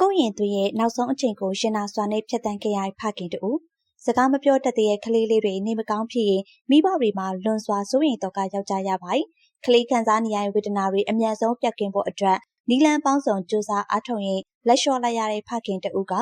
ကိုရင်သူရဲ့နောက်ဆုံးအချိန်ကိုရှင်နာစွာနဲ့ဖြတ်တန်းခဲ့ရတဲ့ဖခင်တူစကားမပြောတတ်တဲ့ကလေးလေးတွေနေမကောင်းဖြစ်ရင်မိဘတွေမှာလွန်စွာစိုးရိမ်တော့ကယောက်ျားရပါတယ်။ကလေးခံစားနေရတဲ့ဝေဒနာတွေအမြန်ဆုံးပြတ်ကင်းဖို့အတွက်နီလန်ပေါင်းစုံစူးစမ်းအားထုတ်ရင်လက်လျှော့လိုက်ရတဲ့ဖခင်တူက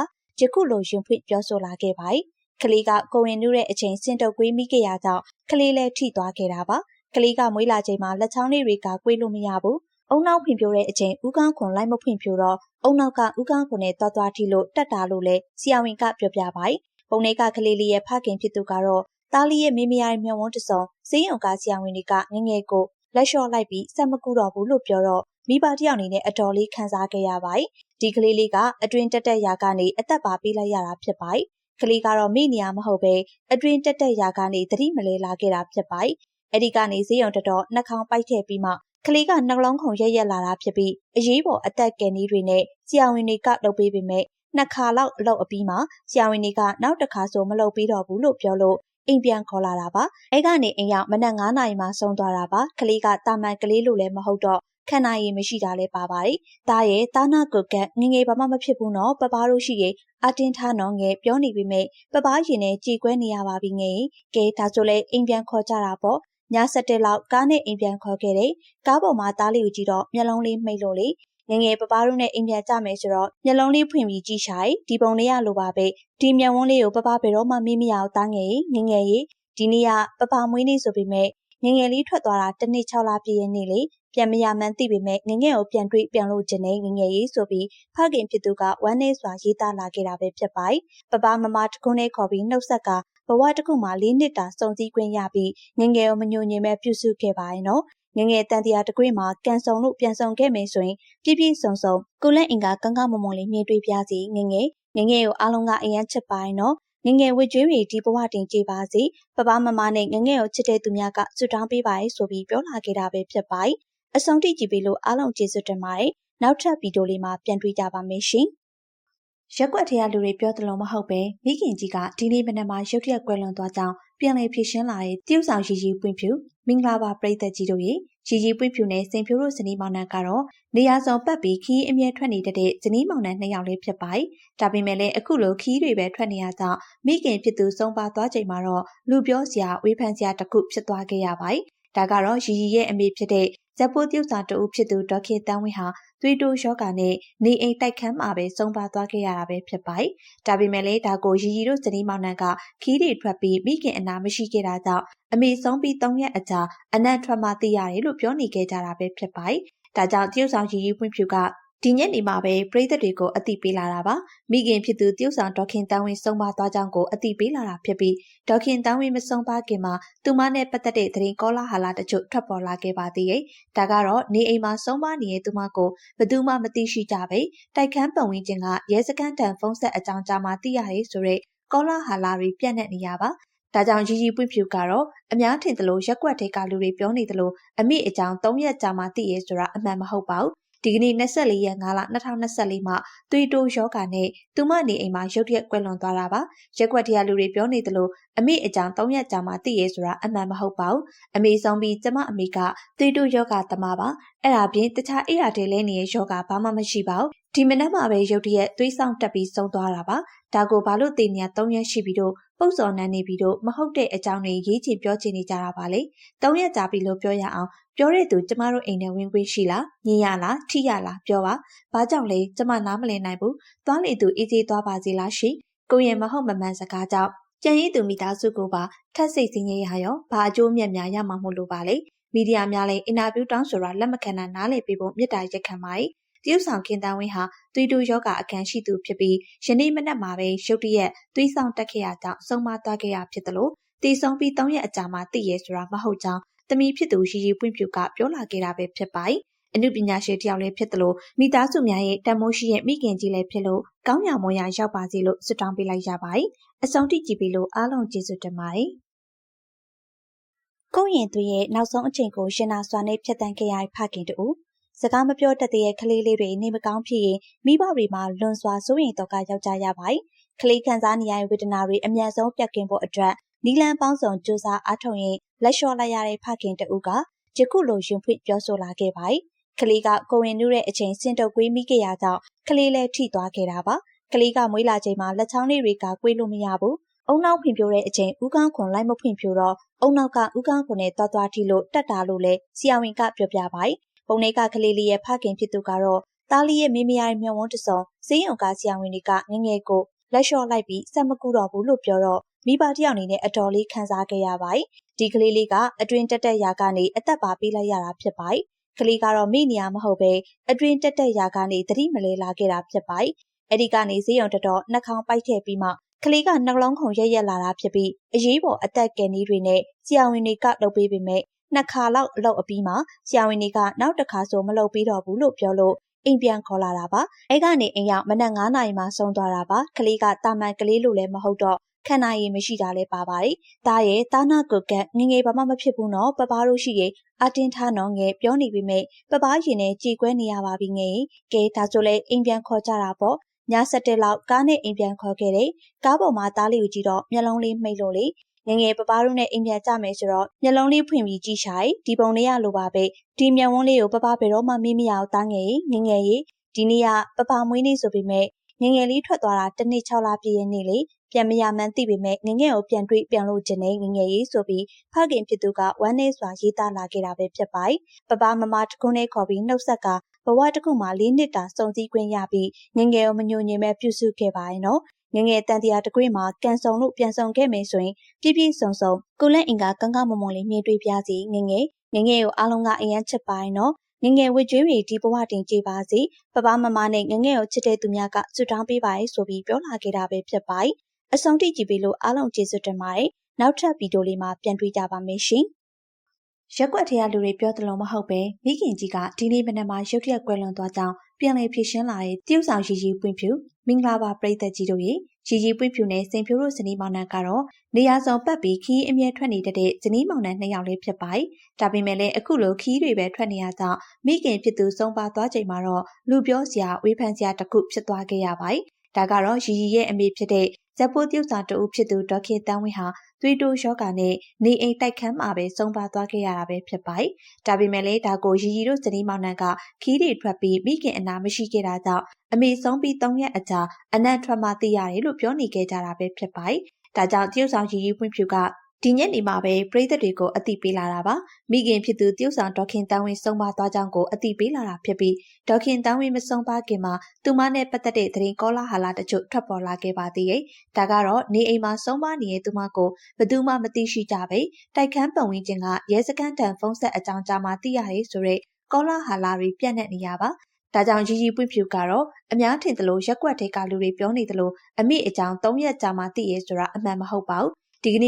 ယခုလိုရင်ဖွင့်ပြောဆိုလာခဲ့ပါတယ်။ကလေးကကိုဝင်နုတဲ့အချိန်စင်တုပ်ကွေးမိခဲ့ရကြောင်းကလေးလည်းထိသွားခဲ့တာပါ။ကလေးကမွေးလာချိန်မှာလက်ချောင်းလေးတွေကကွေးလို့မရဘူး။ အုံနောက်ဖွင့်ပြိုးတဲ့အချိန်ဥကောင်းခွန်လိုက်မဖွင့်ပြိုးတော့အုံနောက်ကဥကောင်းခွန်နဲ့တွားတွားထီလို့တက်တာလို့လဲဆီယာဝင်ကပြောပြပါတယ်။ပုံနေကကလေးလေးရဲ့ဖခင်ဖြစ်သူကတော့တားလီရဲ့မိမရမျက်ဝန်းတစုံစင်းရုံကဆီယာဝင်တွေကငငယ်ကိုလက်လျှော့လိုက်ပြီးဆက်မကူတော့ဘူးလို့ပြောတော့မိဘတယောက်အနေနဲ့အတော်လေးခံစားခဲ့ရပါတယ်။ဒီကလေးလေးကအတွင်တက်တက်ရာကနေအသက်ပါပေးလိုက်ရတာဖြစ်ပါတယ်။ကလေးကတော့မိနေရမဟုတ်ပဲအတွင်တက်တက်ရာကနေသတိမလဲလာခဲ့တာဖြစ်ပါတယ်။အဲ့ဒီကနေဈေးရုံတော်တော်နှာခေါင်းပိုက်ထည့်ပြီးမှ ကလေးကနှလုံးခုန်ရက်ရက်လာတာဖြစ်ပြီးအရေးပေါ်အသက်ကယ်နည်းတွေနဲ့ဆရာဝန်တွေကလုပ်ပေးပေမဲ့နှစ်ခါလောက်အလုပ်အပြီးမှဆရာဝန်တွေကနောက်တစ်ခါဆိုမလုပ်ပြီးတော့ဘူးလို့ပြောလို့အိမ်ပြန်ခေါ်လာတာပါအဲကနေအိမ်ရောက်မနက်9နာရီမှဆုံးသွားတာပါကလေးကတာမန်ကလေးလိုလည်းမဟုတ်တော့ခန္ဓာရည်မရှိတာလည်းပါပါတယ်။ဒါရဲ့တာနာကုတ်ကငငယ်ဘာမှမဖြစ်ဘူးနော်ပပားတို့ရှိရဲ့အတင်းထားနော်ငယ်ပြောနေပြီမဲ့ပပားရင်နဲ့ကြည်ကွဲနေရပါပြီငယ်။ကဲဒါဆိုလဲအိမ်ပြန်ခေါ်ကြတာပေါ့ ည7တက်လောက်ကားနဲ့အိမ်ပြန်ခေါ်ခဲ့တယ်။ကားပေါ်မှာသားလေးကိုကြည့်တော့မျက်လုံးလေးမှိတ်လို့လေငငယ်ပပားတို့နဲ့အိမ်ပြန်ကြမယ်ဆိုတော့မျက်လုံးလေးဖွင့်ပြီးကြည့်ရှာတယ်။ဒီပုံလေးရလိုပါပဲ။ဒီမျက်ဝန်းလေးကိုပပဘယ်တော့မှမေ့မရအောင်တားငယ်ငငယ်ရေဒီနေ့ကပပမွေးနေ့ဆိုပေမဲ့ငငယ်လေးထွက်သွားတာတစ်နှစ်6လပြည့်ရဲ့နေ့လေပြန်မရမှန်းသိပေမဲ့ငငယ်ကိုပြန်တွေ့ပြန်လို့ခြင်းနဲ့ငငယ်ရေးဆိုပြီးဖခင်ဖြစ်သူကဝမ်းနည်းစွာရေးသားလာခဲ့တာပဲဖြစ်ပါတယ်။ပပမမတခုနဲ့ခေါ်ပြီးနှုတ်ဆက်က ဘဝတစ်ခုမှာ၄နှစ်တာစုံစည်းခွင့်ရပြီးငငယ်ကိုမညှို့ညင်မဲ့ပြုစုခဲ့ပါရဲ့နော်ငငယ်တန်တရားတကွေးမှာကန်ဆုံလို့ပြန်ဆုံခဲ့မယ်ဆိုရင်ပြည့်ပြည့်စုံစုံကိုလက်အင်ကကောင်းကောင်းမွန်မွန်လေးမြင်တွေ့ပြစီငငယ်ငငယ်ကိုအားလုံးကအရန်ချစ်ပါရဲ့နော်ငငယ်ဝစ်ကျွေးတွေဒီဘဝတင်ကြည်ပါစေပပမမနဲ့ငငယ်ကိုချစ်တဲ့သူများကဆုတောင်းပေးပါရဲ့ဆိုပြီးပြောလာခဲ့တာပဲဖြစ်ပါတယ်အဆုံးထိကြည့်ပြီးလို့အားလုံးကျေးဇူးတင်ပါတယ်နောက်ထပ်ဗီဒီယိုလေးမှာပြန်တွေ့ကြပါမယ်ရှင် ရက်ွက်ထဲကလူတွေပြောသလိုမဟုတ်ပဲမိခင်ကြီးကဒီနေ့မနက်မှာရုတ်တရက်ကွယ်လွန်သွားကြောင်းပြန်လည်ဖြစ်ရှင်းလာတဲ့တရုတ်ဆောင်ရီရီပွင့်ဖြူမင်္ဂလာပါပရိသတ်ကြီးတို့ရေရီရီပွင့်ဖြူနဲ့စင်ဖြူတို့ဇနီးမောင်နှံကတော့နေရာဆောင်ပတ်ပြီးခီးအမြဲထွက်နေတဲ့ဇနီးမောင်နှံနှစ်ယောက်လေးဖြစ်ပါတယ်။ဒါပေမဲ့လည်းအခုလိုခီးတွေပဲထွက်နေရကြောင်းမိခင်ဖြစ်သူဆုံးပါသွားချိန်မှာတော့လူပြောစရာဝေဖန်စရာတစ်ခုဖြစ်သွားခဲ့ရပါတယ်။ဒါကတော့ရီရီရဲ့အမေဖြစ်တဲ့ ဇက်ပိုးတရုတ်ဆောင်တဦးဖြစ်သူဒေါက်ခင်တန်းဝင်းဟာသွေးတိုးယောဂါနဲ့နေအိမ်တိုက်ခန်းမှာပဲဆုံးပါသွားခဲ့ရတာပဲဖြစ်ပါတယ်။ဒါပေမဲ့လည်းဒါကိုရီရီတို့ဇနီးမောင်နှံကခီးတွေထွက်ပြီးမိခင်အနာမရှိခဲ့တာကြောင့်အမေဆုံးပြီး၃ရက်အကြာအနံ့ထွက်မှသိရတယ်လို့ပြောနေခဲ့ကြတာပဲဖြစ်ပါတယ်။ဒါကြောင့်တရုတ်ဆောင်ရီရီဖွင့်ဖြူက ဒီညနေမှာပဲပြည်သက်တွေကိုအသိပေးလာတာပါမိခင်ဖြစ်သူတရုတ်ဆောင်ဒေါခင်တန်းဝင်းဆုံးပါသွားကြောင်းကိုအသိပေးလာတာဖြစ်ပြီးဒေါခင်တန်းဝင်းမဆုံးပါခင်မှာသူမနဲ့ပတ်သက်တဲ့သတင်းကောလာဟာလာတချို့ထွက်ပေါ်လာခဲ့ပါသေးတယ်ဒါကတော့နေအိမ်မှာဆုံးပါနေတဲ့သူမကိုဘယ်သူမှမသိရှိကြပဲတိုက်ခန်းပတ်ဝန်းကျင်ကရဲစခန်းတန်ဖုန်းဆက်အကြောင်းကြားမှသိရတယ်ဆိုတော့ကောလာဟာလာတွေပြန့်နှံ့နေရပါဒါကြောင့်ရီရီပွင့်ဖြူကတော့အများထင်သလိုရက်ွက်ထိတ်ကလူတွေပြောနေသလိုအမိအကြောင်း၃ရက်ကြာမှသိရဲဆိုတာအမှန်မဟုတ်ပါဘူး ဒီကနေ့24ရက်5လ2024မှာသွေးတိုးယောဂါနဲ့သူမနေအိမ်မှာရုတ်တရက်ကွယ်လွန်သွားတာပါရက်ွက်တရားလူတွေပြောနေသလိုအမေအကြောင်း3ရက်ကြာမှသိရဲဆိုတာအမှန်မဟုတ်ပါဘူးအမေဆုံးပြီးကျမအမေကသွေးတိုးယောဂါသမားပါအဲ့ဒါပြင်တခြားအိယာတဲလဲနေတဲ့ယောဂါဘာမှမရှိပါဘူး ဒီမနက်မှာပဲရုတ်တရက်သွေးဆောင်တက်ပြီးဆုံးသွားတာပါဒါကိုဘာလို့တင်ညာ3ရက်ရှိပြီးတော့ပုတ်စော်နန်းနေပြီးတော့မဟုတ်တဲ့အကြောင်းတွေရေးချင်ပြောချင်နေကြတာပါလေ၃ရက်ကြာပြီလို့ပြောရအောင်ပြောတဲ့သူကျမတို့အိမ်ထဲဝင်ခွင့်ရှိလားညင်ရလားထိရလားပြောပါဘာကြောင့်လဲကျမနားမလည်နိုင်ဘူးသွားလေသူအေးသေးသွားပါစေလားရှိကိုရင်မဟုတ်မမှန်စကားကြောင့်ကြံရည်သူမိသားစုကိုပါထက်စိတ်စင်းရရရောဘာအကျိုးမြတ်များရမှာမို့လို့ပါလေမီဒီယာများလည်းအင်တာဗျူးတောင်းဆိုတာလက်မခံတာနားလည်ပေးဖို့မြစ်တာရက်ခံပါ တယ်တရုတ်ဆောင်ခင်တန်းဝင်းဟာသွေးတိုးယောဂအကန်ရှိသူဖြစ်ပြီးယနေ့မနက်မှာပဲရုတ်တရက်သွေးဆောင်တက်ခဲ့ရကြောင်းဆုံးမသွားခဲ့ရဖြစ်တယ်လို့တည်ဆုံးပြီး၃ရက်အကြာမှသိရဲဆိုတာမဟုတ်ကြောင်းသမီးဖြစ်သူရီရီပွင့်ဖြူကပြောလာခဲ့တာပဲဖြစ်ပါတယ်။အနုပညာရှင်တယောက်လည်းဖြစ်တယ်လို့မိသားစုများရဲ့တန်မိုးရှိရဲ့မိခင်ကြီးလည်းဖြစ်လို့ကောင်းရာမွန်ရာရောက်ပါစေလို့ဆုတောင်းပေးလိုက်ရပါတယ်။အဆုံးထိကြည့်ပြီးလို့အားလုံးကျေးဇူးတင်ပါတယ်။ကိုရင်သူရဲ့နောက်ဆုံးအချိန်ကိုရှင်နာစွာနဲ့ဖြတ်တန်းခဲ့ရတဲ့ဖခင်တူ စကားမပြောတတ်တဲ့ကလေးလေးတွေနေမကောင်းဖြစ်ရင်မိဘတွေမှာလွန်စွာစိုးရိမ်တော့ကယောက်ျားရပါတယ်။ကလေးခံစားနေရတဲ့ဝေဒနာတွေအမြန်ဆုံးပြတ်ကင်းဖို့အတွက်နီလန်ပေါင်းစုံစူးစမ်းအားထုတ်ရင်လက်လျှော့လိုက်ရတဲ့ဖခင်တူကယခုလိုရင်ဖွင့်ပြောဆိုလာခဲ့ပါတယ်ကလေးကကိုဝင်နုတဲ့အချိန်စင်တုပ်ကွေးမိခဲ့ရကြောင်းကလေးလည်းထိသွားခဲ့တာပါကလေးကမွေးလာချိန်မှာလက်ချောင်းလေးတွေကကွေးလို့မရဘူးအုံနောက်ဖွံ့ဖြိုးတဲ့အချိန်ဥကန်းခွန်လိုက်မဖွံ့ဖြိုးတော့အုံနောက်ကဥကန်းခွန်နဲ့တွားတွားထိလို့တက်တာလို့လဲဆရာဝန်ကပြောပြပါတယ် ပုံနေကကလေးလေးရဲ့ဖခင်ဖြစ်သူကတော့တားလီရဲ့မိမယာမျက်ဝန်းတစုံစင်းရုံကဆရာဝန်တွေကငငယ်ကိုလက်လျှော့လိုက်ပြီးဆက်မကူတော့ဘူးလို့ပြောတော့မိဘတယောက်အနေနဲ့အတော်လေးခံစားခဲ့ရပါတယ်ဒီကလေးလေးကအတွင်တက်တက်ရာကနေအသက်ပါပေးလိုက်ရတာဖြစ်ပါတယ်ကလေးကတော့မိနေရမဟုတ်ပဲအတွင်တက်တက်ရာကနေသတိမလဲလာခဲ့တာဖြစ်ပါတယ်အဲ့ဒီကနေဈေးရုံတော်တော်နှာခေါင်းပိုက်ထည့်ပြီးမှကလေးကနှလုံးခုန်ရက်ရက်လာတာဖြစ်ပြီးအရေးပေါ်အသက်ကယ်နည်းတွေနဲ့ဆရာဝန်တွေကလုပ်ပေးပေမဲ့ နှစ်ခါလောက်အလုပ်အပြီးမှာဆရာဝန်တွေကနောက်တစ်ခါဆိုမလုပ်ပြီးတော့ဘူးလို့ပြောလို့အိမ်ပြန်ခေါ်လာတာပါအဲ့ကနေအိမ်ရောက်မနက်9နာရီမှဆုံးသွားတာပါကလေးကတာမန်ကလေးလိုလည်းမဟုတ်တော့ခန္ဓာရည်မရှိတာလည်းပါပါတယ်။ဒါရဲ့တာနာကုတ်ကငငယ်ဘာမှမဖြစ်ဘူးနော်ပပားတို့ရှိရဲ့အတင်းထားနော်ငယ်ပြောနေပြီမဲ့ပပားရင်နဲ့ကြည်ကွဲနေရပါပြီငယ်။ကဲဒါဆိုလဲအိမ်ပြန်ခေါ်ကြတာပေါ့။ည7တက်လောက်ကားနဲ့အိမ်ပြန်ခေါ်ခဲ့တယ်။ကားပေါ်မှာသားလေးကိုကြည့်တော့မျက်လုံးလေးမှိတ်လို့လေ ငငယ်ပပားတို့နဲ့အိမ်ပြန်ကြမယ်ဆိုတော့မျက်လုံးလေးဖွင့်ပြီးကြည့်ရှာ යි ဒီပုံလေးရလိုပါပဲဒီမျက်ဝန်းလေးကိုပပဘယ်တော့မှမေးမရအောင်တားငယ်ငငယ်ရေဒီနေ့ကပပမွေးနေ့ဆိုပေမဲ့ငငယ်လေးထွက်သွားတာတစ်နှစ်6လပြည့်ရဲ့နေ့လေပြန်မရမှန်းသိပေမဲ့ငငယ်ကိုပြန်တွေ့ပြန်လို့ခြင်းနဲ့ငငယ်ရေးဆိုပြီးဖခင်ဖြစ်သူကဝမ်းနေစွာရေးသားလာခဲ့တာပဲဖြစ်ပါတယ်ပပမမတခုနဲ့ခေါ်ပြီးနှုတ်ဆက်ကဘဝတစ်ခုမှာ၄နှစ်တာစုံစည်းခွင့်ရပြီးငငယ်ကိုမညိုညင်မဲ့ပြုစုခဲ့ပါရဲ့နော် ငငယ်တန်တရားတကွေးမှာကန်ဆောင်လို့ပြန်ဆောင်ခဲ့မယ်ဆိုရင်ပြည့်ပြည့်စုံစုံကိုလက်အင်ကကောင်းကောင်းမွန်မွန်လေးမြင်တွေ့ပြစီငငယ်ငငယ်ကိုအားလုံးကအရန်ချစ်ပါရဲ့နော်ငငယ်ဝစ်ကြွေးတွေဒီဘဝတင်ကြပါစေပပမမနဲ့ငငယ်ကိုချစ်တဲ့သူများကဆွတောင်းပေးပါရဲ့ဆိုပြီးပြောလာခဲ့တာပဲဖြစ်ပါတယ်အဆုံးထိကြည့်ပြီးလို့အားလုံးကျေးဇူးတင်ပါတယ်နောက်ထပ်ဗီဒီယိုလေးမှာပြန်တွေ့ကြပါမယ်ရှင်ရက်ွက်ထဲကလူတွေပြောသလိုမဟုတ်ပဲမိခင်ကြီးကဒီနေ့မနက်မှာရုတ်တရက်ကွယ်လွန်သွားကြောင်းပြန်လည်ဖြစ်ရှင်းလာတဲ့တရုတ်ဆောင်ရီရီပွင့်ဖြူ မင်္ဂလာပါပရိသတ်ကြီးတို့ရေရီရီပွင့်ဖြူနဲ့စိန်ဖြူတို့ဇနီးမောင်နှံကတော့နေရာဆောင်ပတ်ပြီးခီးအမြဲထွက်နေတဲ့ဇနီးမောင်နှံနှစ်ယောက်လေးဖြစ်ပါတယ်။ဒါပေမဲ့လည်းအခုလိုခီးတွေပဲထွက်နေရကြောင်းမိခင်ဖြစ်သူဆုံးပါသွားချိန်မှာတော့လူပြောစရာဝေဖန်စရာတစ်ခုဖြစ်သွားခဲ့ရပါတယ်။ဒါကတော့ရီရီရဲ့အမေဖြစ်တဲ့ ဇက်ပိုးတရုတ်ဆောင်တူဖြစ်သူဒေါက်ခင်တန်းဝင်းဟာသွေးတိုးယောဂါနဲ့နေအိမ်တိုက်ခန်းမှာပဲဆုံးပါသွားခဲ့ရတာပဲဖြစ်ပါတယ်။ဒါပေမဲ့လည်းဒါကိုရီရီတို့ဇနီးမောင်နှံကခီးတွေထွက်ပြီးမိခင်အနာမရှိခဲ့တာကြောင့်အမေဆုံးပြီး၃ရက်အကြာအနံ့ထွက်မှသိရတယ်လို့ပြောနေခဲ့ကြတာပဲဖြစ်ပါတယ်။ဒါကြောင့်တရုတ်ဆောင်ရီရီဖွင့်ဖြူက ဒီညနေမှာပဲပြည်သက်တွေကိုအတိပေးလာတာပါမိခင်ဖြစ်သူတရုတ်ဆောင်ဒေါခင်တန်းဝင်းဆုံးပါသွားကြောင်းကိုအတိပေးလာတာဖြစ်ပြီးဒေါခင်တန်းဝင်းမဆုံးပါခင်မှာသူမနဲ့ပတ်သက်တဲ့သတင်းကောလာဟာလာတချို့ထွက်ပေါ်လာခဲ့ပါသေးတယ်ဒါကတော့နေအိမ်မှာဆုံးပါနေတဲ့သူမကိုဘယ်သူမှမသိရှိကြပဲတိုက်ခန်းပတ်ဝန်းကျင်ကရဲစခန်းတန်ဖုန်းဆက်အကြောင်းကြားမှသိရတယ်ဆိုတော့ကောလာဟာလာတွေပြန့်နှံ့နေရပါဒါကြောင့်ရီရီပွင့်ဖြူကတော့အများထင်သလိုရက်ွက်တွေကလူတွေပြောနေသလိုအမိအကြောင်း၃ရက်ကြာမှသိရဲဆိုတာအမှန်မဟုတ်ပါဘူးဒီကနေ့